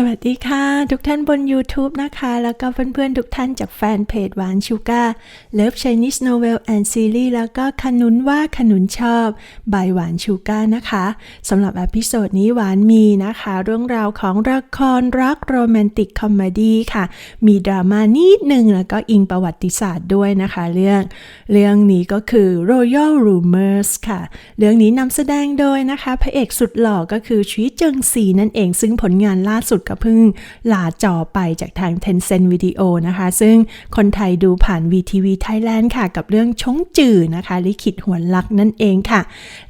สวัสดีค่ะ ทุกท่านบน YouTube นะคะ แล้วก็เพื่อนๆ ทุกท่านจากแฟนเพจหวานชูกาเลิฟ Chinese Novel and Series แล้วก็ขนุนว่าขนุนชอบบายหวานชูกานะคะสำหรับอพิโซดนี้หวานมีนะคะ เรื่องราวของละครรักโรแมนติกคอมเมดี้ค่ะ มีดราม่านิดหนึ่งแล้วก็อิงประวัติศาสตร์ด้วยนะคะ เรื่องเรื่องนี้ก็คือ Royal Rumors ค่ะ เรื่องนี้นำแสดงโดยนะคะพระเอกสุดหล่อก็คือชีเจิงซีนั่นเองซึ่งผลงานล่าสุดก็เพิ่งลาจอไปจากทาง Tencent Video นะคะ ซึ่งคนไทยดูผ่าน VTV Thailand ค่ะ กับเรื่องชงจื่อนะคะ ลิขิตหวนลักนั่นเองค่ะ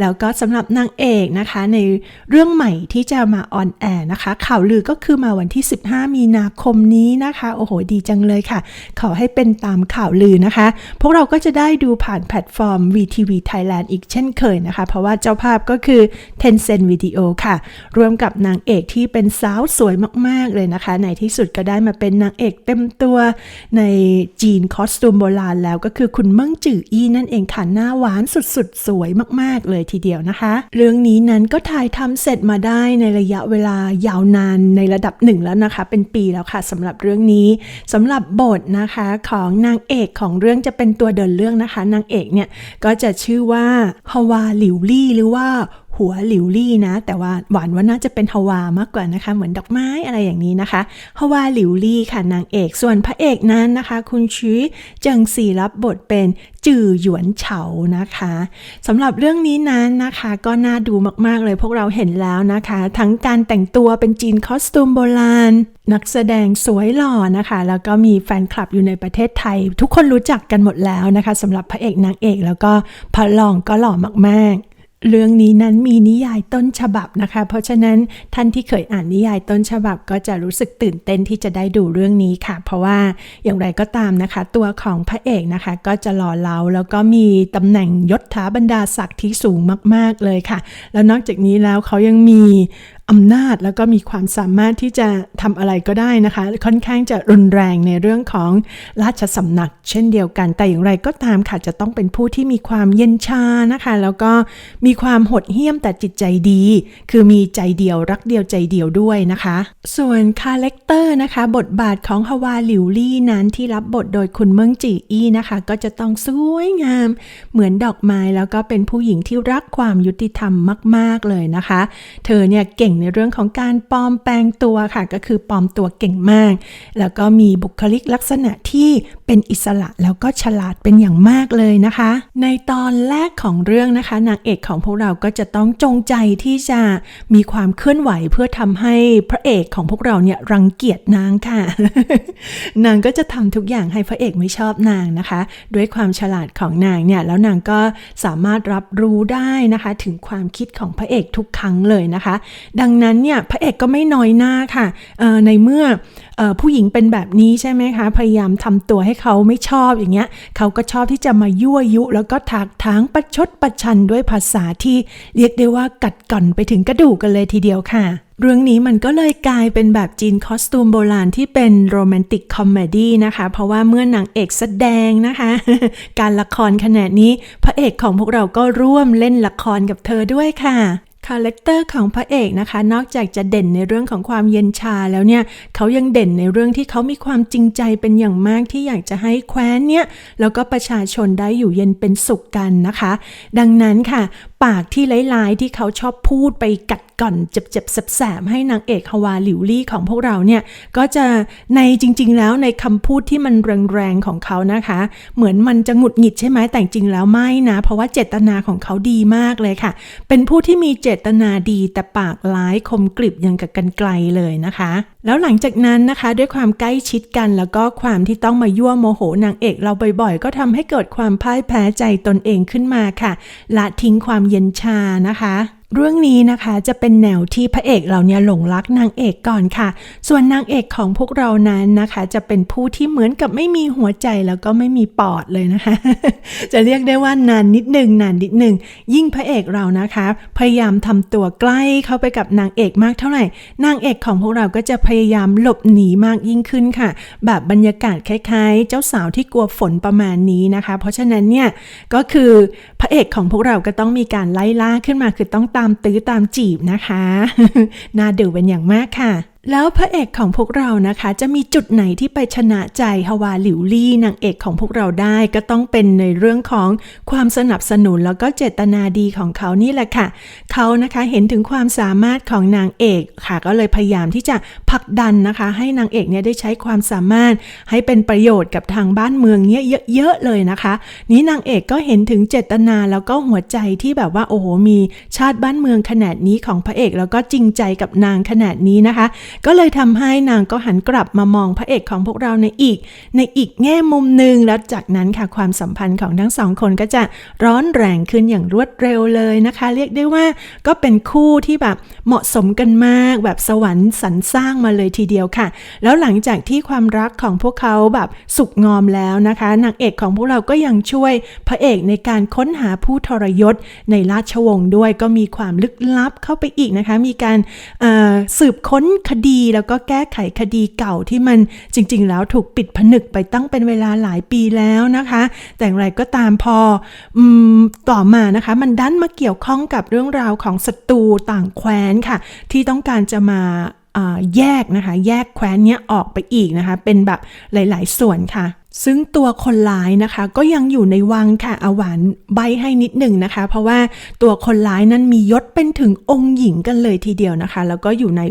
แล้วก็สำหรับนางเอกนะคะในเรื่องใหม่ที่จะมาออนแอร์นะคะ ข่าวลือก็คือมาวันที่ 15 มีนาคมนี้นะคะ โอ้โห ดีจังเลยค่ะ ขอให้เป็นตามข่าวลือนะคะ พวกเราก็จะได้ดูผ่านแพลตฟอร์ม VTV Thailand อีกเช่นเคยนะคะ เพราะว่าเจ้าภาพก็คือ Tencent Video ค่ะ รวมกับนางเอกที่เป็นสาวสวยมาก ๆ เลยนะคะ ในที่สุดก็ได้มาเป็นนางเอกเต็มตัวในจีนคอสตูมโบราณแล้วก็คือคุณเมิ่งจื่ออี้นั่นเองค่ะ หน้าหวานสุด ๆ สวยมาก ๆ เลยทีเดียวนะคะ เรื่องนี้นั้นก็ถ่ายทำเสร็จมาได้ในระยะเวลายาวนานในระดับหนึ่งแล้วนะคะ เป็นปีแล้วค่ะสำหรับเรื่องนี้สำหรับบทนะคะของนางเอกของเรื่องจะเป็นตัวเดินเรื่องนะคะ นางเอกเนี่ยก็จะชื่อว่าฮวาหลิวลี่หรือว่า หัวหลิวลี่นะ แต่ว่าหวานว่าน่าจะเป็นฮาวามากกว่านะคะ เหมือนดอกไม้อะไรอย่างนี้นะคะฮาวาหลิวลี่ค่ะนางเอก ส่วนพระเอกนั้นนะคะ คุณชี้เจิงซีรับบทเป็นจื่อหยวนเฉานะคะสำหรับเรื่องนี้นั้นนะคะก็น่าดูมากๆเลยพวกเราเห็นแล้วนะคะ ทั้งการแต่งตัวเป็นจีนคอสตูมโบราณ นักแสดงสวยหล่อนะคะ แล้วก็มีแฟนคลับอยู่ในประเทศไทย ทุกคนรู้จักกันหมดแล้วนะคะสำหรับพระเอกนางเอกแล้วก็พระรองก็หล่อมากๆ เรื่องนี้นั้นมีนิยายต้นฉบับนะคะ เพราะฉะนั้นท่านที่เคยอ่านนิยายต้นฉบับก็จะรู้สึกตื่นเต้นที่จะได้ดูเรื่องนี้ค่ะ เพราะว่าอย่างไรก็ตามนะคะ ตัวของพระเอกนะคะ ก็จะหล่อเหลาแล้วก็มีตำแหน่งยศถาบรรดาศักดิ์ที่สูงมาก ๆเลยค่ะ แล้วนอกจากนี้แล้วเขายังมี อำนาจแล้วก็มีความสามารถที่จะทำอะไรก็ได้นะคะ ค่อนข้างจะรุนแรงในเรื่องของราชสำนัก เช่นเดียวกัน แต่อย่างไรก็ตามค่ะจะต้องเป็นผู้ที่มีความเย็นชานะคะ แล้วก็มีความหดเหี้ยมแต่จิตใจดี คือมีใจเดียวรักเดียวใจเดียวด้วยนะคะ ส่วนคาแรคเตอร์นะคะ บทบาทของฮาวาหลิวลี่นั้นที่รับบทโดยคุณเมิงจีอี้นะคะ ก็จะต้องสวยงาม เหมือนดอกไม้แล้วก็เป็นผู้หญิงที่รักความยุติธรรมมาก ๆเลยนะคะ เธอเนี่ยเก่งในเรื่องของการปลอมแปลงตัวค่ะ ก็คือปลอมตัวเก่งมาก แล้วก็มีบุคลิกลักษณะที่เป็นอิสระแล้วก็ฉลาดเป็นอย่างมากเลยนะคะ ในตอนแรกของเรื่องนะคะนางเอกของพวกเราก็จะต้องจงใจที่จะมีความเคลื่อนไหวเพื่อทำให้พระเอกของพวกเราเนี่ยรังเกียจนางค่ะ นางก็จะทำทุกอย่างให้พระเอกไม่ชอบนางนะคะ ด้วยความฉลาดของนางเนี่ยแล้วนางก็สามารถรับรู้ได้นะคะ ถึงความคิดของพระเอกทุกครั้งเลยนะคะ ดังังนั้นเนี่ยพระเอกก็ไม่น้อยหน้าค่ะในเมื่อเอ่อผู้หญิงเป็นแบบนี้ใช่ไหมคะ พยายามทำตัวให้เขาไม่ชอบอย่างเงี้ยเขาก็ชอบที่จะมายั่วยุ แล้วก็ถากถางประชดประชันด้วยภาษาที่เรียกได้ว่ากัดก่อนไปถึงกระดูกกันเลยทีเดียวค่ะ เรื่องนี้มันก็เลยกลายเป็นแบบจีนคอสตูมโบราณที่เป็นโรแมนติกคอมเมดี้นะคะ เพราะว่าเมื่อนางเอกแสดงนะคะ การละครขนาดนี้พระเอกของพวกเราก็ร่วมเล่นละครกับเธอด้วยค่ะ คาแรคเตอร์ของพระเอกนะคะ นอกจากจะเด่นในเรื่องของความเย็นชาแล้วเนี่ยเขายังเด่นในเรื่องที่เขามีความจริงใจเป็นอย่างมากที่อยากจะให้แคว้นเนี่ยแล้วก็ประชาชนได้อยู่เย็นเป็นสุขกันนะคะ ดังนั้นค่ะปากที่ร้ายๆที่เขาชอบพูดไปกัดก่อนเจ็บๆแสบๆให้นางเอกฮาวาหลิวลี่ของพวกเราเนี่ย ก็จะในจริง ๆ แล้วในคำพูดที่มันแรงๆของเขานะคะ เหมือนมันจะหงุดหงิดใช่ไหมแต่จริงแล้วไม่นะ เพราะว่าเจตนาของเขาดีมากเลยค่ะ เป็นผู้ที่มีเจตนาดีแต่ปากร้ายคมกริบยังกับกันไกลเลยนะคะ แล้วหลังจากนั้นนะคะด้วยความใกล้ชิดกันแล้วก็ความที่ต้องมายั่วโมโหนางเอกเราบ่อยๆ ก็ทำให้เกิดความพ่ายแพ้ใจตนเองขึ้นมาค่ะ ละทิ้งความเย็นชานะคะ เรื่องนี้นะคะจะเป็นแนวที่พระเอกเราเนี่ยหลงรักนางเอกก่อนค่ะ ส่วนนางเอกของพวกเรานั้นนะคะ จะเป็นผู้ที่เหมือนกับไม่มีหัวใจแล้วก็ไม่มีปอดเลยนะคะ จะเรียกได้ว่านานนิดหนึ่งนานนิดหนึ่งยิ่งพระเอกเรานะคะ พยายามทำตัวใกล้เข้าไปกับนางเอกมากเท่าไหร่ นางเอกของพวกเราก็จะพยายามหลบหนีมากยิ่งขึ้นค่ะ แบบบรรยากาศคล้ายๆ เจ้าสาวที่กลัวฝนประมาณนี้นะคะ เพราะฉะนั้นเนี่ยก็คือพระเอกของพวกเราก็ต้องมีการไล่ล่าขึ้นมาคือต้องตามตื้อตามจีบนะคะ น่าดูเป็นอย่างมากค่ะ แล้วพระเอกของพวกเรานะคะ จะมีจุดไหนที่ไปชนะใจฮาวาหลิวลี่นางเอกของพวกเราได้ก็ต้องเป็นในเรื่องของความสนับสนุนแล้วก็เจตนาดีของเขานี่แหละค่ะ เขานะคะเห็นถึงความสามารถของนางเอกค่ะ ก็เลยพยายามที่จะผลักดันนะคะ ให้นางเอกเนี่ยได้ใช้ความสามารถ ให้เป็นประโยชน์กับทางบ้านเมืองเนี่ยเยอะๆเลยนะคะ นี้นางเอกก็เห็นถึงเจตนาแล้วก็หัวใจที่แบบว่าโอ้โหมีชาติบ้านเมืองขนาดนี้ของพระเอกแล้วก็จริงใจกับนางขนาดนี้นะคะก็เลยทำให้นางก็หันกลับมามองพระเอกของพวกเราในอีก ในอีกแง่มุมหนึ่งแล้วจากนั้นค่ะความสัมพันธ์ของทั้งสองคนก็จะร้อนแรงขึ้นอย่างรวดเร็วเลยนะคะ เรียกได้ว่าก็เป็นคู่ที่แบบเหมาะสมกันมาก แบบสวรรค์สรรสร้างมาเลยทีเดียวค่ะ แล้วหลังจากที่ความรักของพวกเขาแบบสุกงอมแล้วนะคะนางเอกของพวกเราก็ยังช่วยพระเอกในการค้นหาผู้ทรยศในราชวงศ์ด้วยก็มีความลึกลับเข้าไปอีกนะคะ มีการสืบค้นคดี แล้วก็แก้ไขคดีเก่าที่มันจริง ๆ แล้วถูกปิดผนึกไปตั้งเป็นเวลาหลายปีแล้วนะคะ แต่อย่างไรก็ตามพออมต่อมานะคะ มันดันมาเกี่ยวข้องกับเรื่องราวของศัตรูต่างแคว้นค่ะ ที่ต้องการจะมาแยกนะคะ แยกแคว้นเนี้ยออกไปอีกนะคะ เป็นแบบหลาย ๆ ส่วนค่ะ ซึ่งตัวคนร้ายนะคะ ก็ยังอยู่ในวังค่ะอาหวานใบให้นิดหนึ่งนะคะ เพราะว่าตัวคนร้ายนั้นมียศเป็นถึงองค์หญิงกันเลยทีเดียวนะคะ แล้วก็อยู่ใน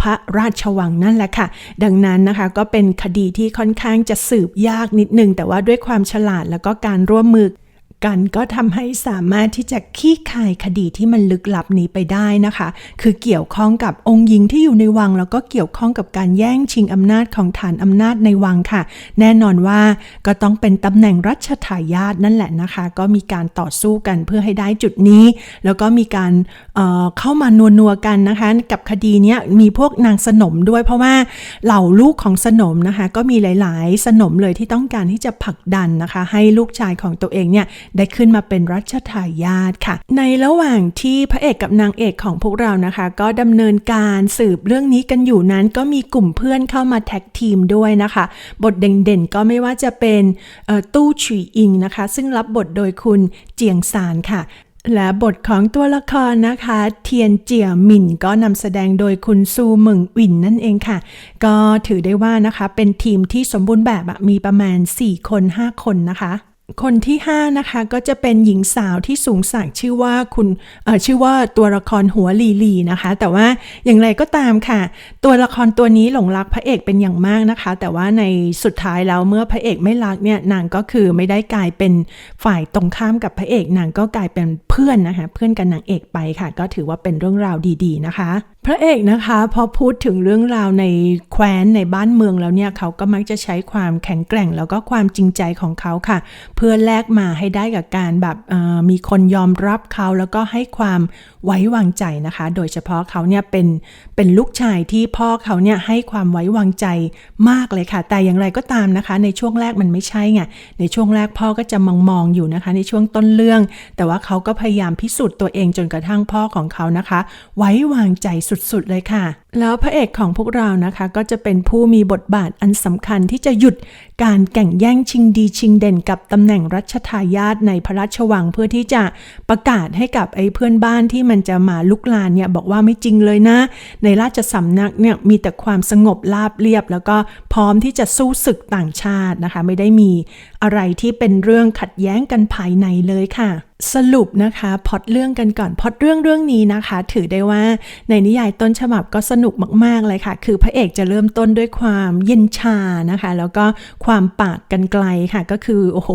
พระราชวังนั่นแหละค่ะ ดังนั้นนะคะก็เป็นคดีที่ค่อนข้างจะสืบยากนิดหนึ่งแต่ว่าด้วยความฉลาดแล้วก็การร่วมมือ กันก็ทำให้สามารถที่จะขี้คายคดีที่มันลึกลับนี้ไปได้นะคะ คือเกี่ยวข้องกับองค์หญิงที่อยู่ในวัง แล้วก็เกี่ยวข้องกับการแย่งชิงอำนาจของฐานอำนาจในวังค่ะ แน่นอนว่าก็ต้องเป็นตำแหน่งรัชทายาทนั่นแหละนะคะ ก็มีการต่อสู้กันเพื่อให้ได้จุดนี้ แล้วก็มีการเเข้ามานัวกันนะคะ กับคดีนี้มีพวกนางสนมด้วย เพราะว่าเหล่าลูกของสนมนะคะ ก็มีหลาย ๆ สนมเลยที่ต้องการที่จะผลักดันนะคะ ให้ลูกชายของตัวเองเนี่ยได้ขึ้นมาเป็นรัชทายาทค่ะ ในระหว่างที่พระเอกกับนางเอกของพวกเรานะคะ ก็ดำเนินการสืบเรื่องนี้กันอยู่นั้น ก็มีกลุ่มเพื่อนเข้ามาแท็กทีมด้วยนะคะ บทเด่นๆก็ไม่ว่าจะเป็นตู้ฉีอิงนะคะ ซึ่งรับบทโดยคุณเจียงซานค่ะและบทของตัวละครนะคะ เทียนเจียหมิ่นก็นำแสดงโดยคุณซูเหมิงวินนั่นเองค่ะ ก็ถือได้ว่านะคะเป็นทีมที่สมบูรณ์แบบมีประมาณ 4 คน 5 คนนะคะ คนที่ 5 นะคะ ก็จะเป็นหญิงสาวที่สูงสักชื่อว่าคุณเอ่อชื่อว่าตัวละครหัวลีลีนะคะ แต่ว่าอย่างไรก็ตามค่ะ ตัวละครตัวนี้หลงรักพระเอกเป็นอย่างมากนะคะ แต่ว่าในสุดท้ายแล้วเมื่อพระเอกไม่รักเนี่ยนางก็คือไม่ได้กลายเป็นฝ่ายตรงข้ามกับพระเอกนางก็กลายเป็นเพื่อนนะคะ เพื่อนกับนางเอกไปค่ะ ก็ถือว่าเป็นเรื่องราวดี ๆ นะคะ พระเอกนะคะพอพูดถึงเรื่องราวในแคว้นในบ้านเมืองแล้วเนี่ยเขาก็มักจะใช้ความแข็งแกร่งแล้วก็ความจริงใจของเขาค่ะ เพื่อแลกมาให้ได้กับการแบบมีคนยอมรับเขาแล้วก็ให้ความไว้วางใจนะคะ โดยเฉพาะเขาเนี่ยเป็นเป็นลูกชายที่พ่อเขาเนี่ยให้ความไว้วางใจมากเลยค่ะ แต่อย่างไรก็ตามนะคะ ในช่วงแรกมันไม่ใช่ไงในช่วงแรกพ่อก็จะมองมองอยู่นะคะ ในช่วงต้นเรื่อง แต่ว่าเขาก็พยายามพิสูจน์ตัวเองจนกระทั่งพ่อของเขานะคะ ไว้วางใจสุดๆ เลยค่ะ แล้วพระเอกของพวกเรานะคะ ก็จะเป็นผู้มีบทบาทอันสำคัญที่จะหยุด การแข่งแย่งชิงดีชิงเด่นกับตำแหน่งรัชทายาทในพระราชวังเพื่อที่จะประกาศให้กับไอ้เพื่อนบ้านที่มันจะมาลุกลานเนี่ยบอกว่าไม่จริงเลยนะ ในราชสำนักเนี่ยมีแต่ความสงบราบเรียบ แล้วก็พร้อมที่จะสู้ศึกต่างชาตินะคะ ไม่ได้มีอะไรที่เป็นเรื่องขัดแย้งกันภายในเลยค่ะสรุปนะคะพอดเรื่องกันก่อนพอดเรื่องเรื่องนี้นะคะ ถือได้ว่าในนิยายต้นฉบับก็สนุกมาก ๆ เลยค่ะ คือพระเอกจะเริ่มต้นด้วยความเย็นชานะคะ แล้วก็ความความปากกันไกลค่ะก็คือโอ้โห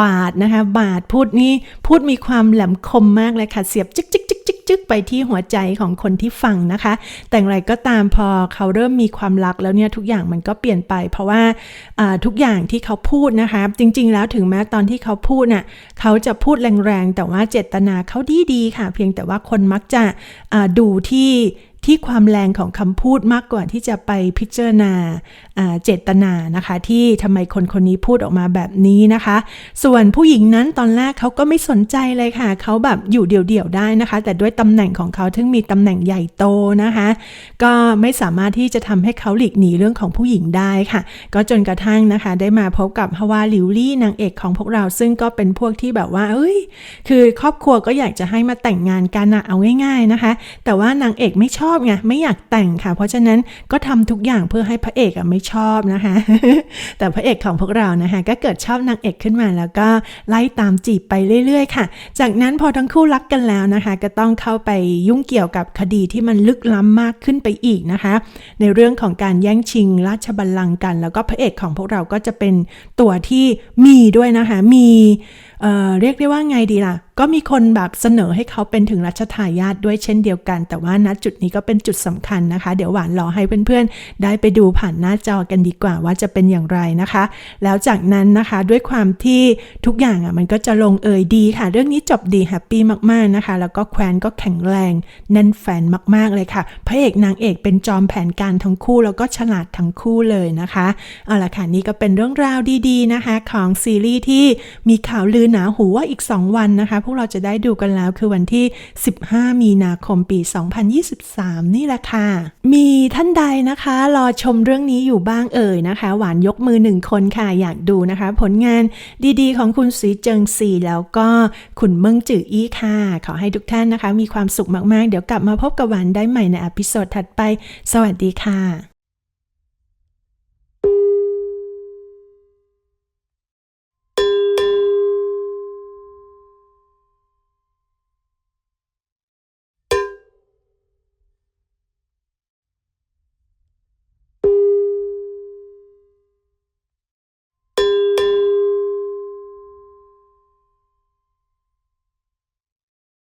บาดนะคะ บาดพูดนี่พูดมีความแหลมคมมากเลยค่ะ เสียบจิกจิกจิกจิกจึกไปที่หัวใจของคนที่ฟังนะคะ แต่อย่างไรก็ตามพอเขาเริ่มมีความรักแล้วเนี่ยทุกอย่างมันก็เปลี่ยนไป เพราะว่าทุกอย่างที่เขาพูดนะคะ จริง ๆ แล้วถึงแม้ตอนที่เขาพูดน่ะเขาจะพูดแรงๆ แต่ว่าเจตนาเขาดีๆค่ะ เพียงแต่ว่าคนมักจะดูที่ ที่ความแรงของคำพูดมากกว่าที่จะไปพิจารณาเจตนานะคะ ที่ทำไมคนคนนี้พูดออกมาแบบนี้นะคะ ส่วนผู้หญิงนั้นตอนแรกเขาก็ไม่สนใจเลยค่ะ เขาแบบอยู่เดี่ยวๆได้นะคะ แต่ด้วยตำแหน่งของเขาถึงมีตำแหน่งใหญ่โตนะคะ ก็ไม่สามารถที่จะทำให้เขาหลีกหนีเรื่องของผู้หญิงได้ค่ะ ก็จนกระทั่งนะคะ ได้มาพบกับฮาวาลิวลี่นางเอกของพวกเราซึ่งก็เป็นพวกที่แบบว่า เอ้ย คือครอบครัวก็อยากจะให้มาแต่งงานกันอะเอาง่าย ๆนะคะ แต่ว่านางเอกไม่ชอบอบไงไม่อยากแต่งค่ะ เพราะฉะนั้นก็ทำทุกอย่างเพื่อให้พระเอกอะไม่ชอบนะคะ แต่พระเอกของพวกเรานะคะก็เกิดชอบนางเอกขึ้นมาแล้วก็ไล่ตามจีบไปเรื่อย ๆ ค่ะ จากนั้นพอทั้งคู่รักกันแล้วนะคะ ก็ต้องเข้าไปยุ่งเกี่ยวกับคดีที่มันลึกล้ำมากขึ้นไปอีกนะคะ ในเรื่องของการแย่งชิงราชบัลลังก์กัน แล้วก็พระเอกของพวกเราก็จะเป็นตัวที่มีด้วยนะคะ มี เเรียกได้ว่าไงดีล่ะ ก็มีคนแบบเสนอให้เขาเป็นถึงรัชทายาทด้วยเช่นเดียวกัน แต่ว่าณจุดนี้ก็เป็นจุดสำคัญนะคะ เดี๋ยวหวานรอให้เพื่อนๆ ได้ไปดูผ่านหน้าจอกันดีกว่าว่าจะเป็นอย่างไรนะคะ แล้วจากนั้นนะคะด้วยความที่ทุกอย่างอะมันก็จะลงเอยดีค่ะ เรื่องนี้จบดีแฮปปี้มากๆนะคะ แล้วก็แควนก็แข็งแรงแน่นแฟนมากๆเลยค่ะ พระเอกนางเอกเป็นจอมแผนการทั้งคู่ แล้วก็ฉลาดทั้งคู่เลยนะคะเอาละค่ะนี่ก็เป็นเรื่องราวดี ๆนะคะ ของซีรีส์ที่มีข่าวลือหนาหูว่าอีก 2 วันนะคะ พวกเราจะได้ดูกันแล้วคือวันที่ 15 มีนาคมปี 2023 นี่แหละค่ะ มีท่านใดนะคะ รอชมเรื่องนี้อยู่บ้างเอ่ยนะคะ หวานยกมือหนึ่งคนค่ะอยากดูนะคะ ผลงานดีๆ ของคุณสีเจิงซีแล้วก็คุณเมิงจืออี้ค่ะ ขอให้ทุกท่านนะคะ มีความสุขมากๆ เดี๋ยวกลับมาพบกับหวานได้ใหม่ในอพิโซดถัดไป สวัสดีค่ะ